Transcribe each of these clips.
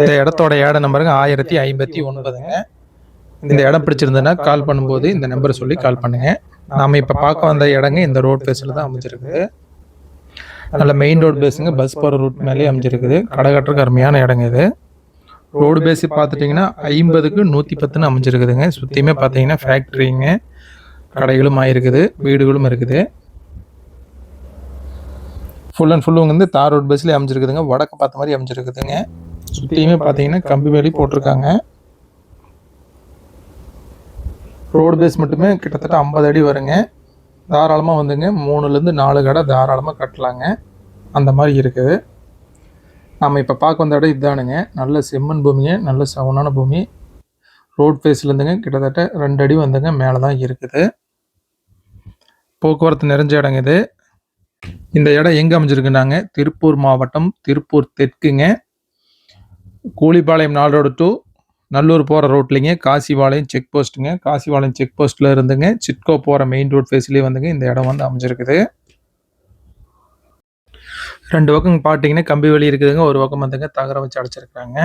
இந்த இடத்தோட ஏட நம்பருங்க ஆயிரத்தி ஐம்பத்தி ஒன்பதுங்க. இந்த இடம் பிடிச்சிருந்ததுன்னா கால் பண்ணும்போது இந்த நம்பரை சொல்லி கால் பண்ணுங்க. நாம இப்போ பார்க்க வந்த இடங்க இந்த ரோட் பேஸில் தான் அமைஞ்சிருக்குது நல்ல மெயின் ரோடு பேஸுங்க பஸ் போகிற ரூட் மேலேயே அமைஞ்சிருக்குது. கடை அருமையான இடங்க இது. ரோடு பேஸ் பார்த்துட்டிங்கன்னா ஐம்பதுக்கு நூற்றி பத்துன்னு அமைஞ்சிருக்குதுங்க. சுற்றியுமே பார்த்தீங்கன்னா ஃபேக்ட்ரிங்க கடைகளும் ஆயிருக்குது வீடுகளும் இருக்குது. ஃபுல் அண்ட் ஃபுல்லும் வந்து தார் ரோட் பேஸ்லேயே அமைஞ்சிருக்குதுங்க. வடக்கு பார்த்த மாதிரி அமைஞ்சிருக்குதுங்க. சுற்றியுமே பார்த்தீங்கன்னா கம்பி வேலி போட்டிருக்காங்க. ரோடு பேஸ் மட்டுமே கிட்டத்தட்ட ஐம்பது அடி வருங்க. தாராளமாக வந்துங்க. மூணுலேருந்து நாலு கடை தாராளமாக கட்டலாங்க. அந்த மாதிரி இருக்குது. நம்ம இப்போ பார்க்க வந்த இடம் இதுதானுங்க நல்ல செம்மண் பூமிங்க. நல்ல சவுனான பூமி. ரோட் ஃபேஸ்லேருந்துங்க கிட்டத்தட்ட ரெண்டு அடி வந்துங்க. மேலே தான் இருக்குது. போக்குவரத்து நிறைஞ்ச இடங்க இது. இந்த இடம் எங்கே அமைஞ்சிருக்குனாங்க? திருப்பூர் மாவட்டம் திருப்பூர் தெற்குங்க. கூலிப்பாளையம் நாள் ரோடு டு நல்லூர் போகிற ரோட்லிங்க காசிபாளையம் செக் போஸ்ட்டுங்க காசிபாளையம் செக் போஸ்ட்டில் இருந்துங்க. சிட்கோ போகிற மெயின் ரோட் ஃபேஸ்லேயே வந்துங்க. இந்த இடம் வந்து அமைஞ்சிருக்குது. ரெண்டு பக்கம் பார்த்தீங்கன்னா கம்பி வேலி இருக்குதுங்க. ஒரு பக்கம் வந்துங்க தகரம் வச்சு அடைச்சிருக்காங்க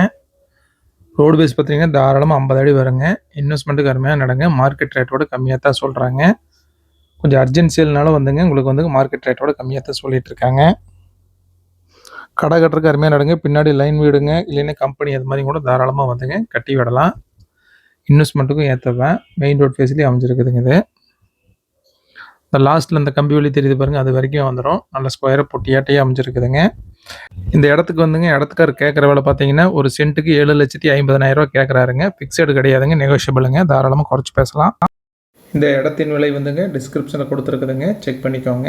ரோடு பேஸ் பார்த்தீங்கன்னா தாராளமாக ஐம்பது அடி வருங்க. இன்வெஸ்ட்மெண்ட்டுக்கு அருமையாக நடங்க. மார்க்கெட் ரேட்டோட கம்மியாக தான் சொல்கிறாங்க கொஞ்சம் அர்ஜென்சியல்னாலும் வந்துங்க. உங்களுக்கு வந்து மார்க்கெட் ரேட்டோட கம்மியாக தான் சொல்லிகிட்டு இருக்காங்க. கடை கட்டுறதுக்கு அருமையாக நடுங்க பின்னாடி லைன் வீடுங்க. இல்லைன்னா கம்பெனி அது மாதிரி கூட தாராளமாக வந்துங்க. கட்டி விடலாம். இன்வெஸ்ட்மெண்ட்டுக்கும் ஏற்றுவேன் மெயின் ரோட் ஃபேஸ்லேயே அமைஞ்சிருக்குதுங்க இது. இந்த லாஸ்ட்டில் இந்த கம்பி வழி தெரியுது பாருங்கள் அது வரைக்கும் வந்துடும் நல்ல ஸ்கொயரை பொட்டியாட்டையே அமைஞ்சிருக்குதுங்க. இந்த இடத்துக்கு வந்துங்க. இடத்துக்கார் கேட்குற வேலை பார்த்தீங்கன்னா ஒரு சென்ட்டுக்கு ஏழு லட்சத்தி ஐம்பதனாயிரரூவா கேட்குறாருங்க ஃபிக்ஸடு கிடையாதுங்க. நெகோஷியபிளுங்க தாராளமாக குறைச்சி பேசலாம். இந்த இடத்தின் விலை வந்துங்க. டிஸ்கிரிப்ஷனில் கொடுத்துருக்குதுங்க. செக் பண்ணிக்கோங்க.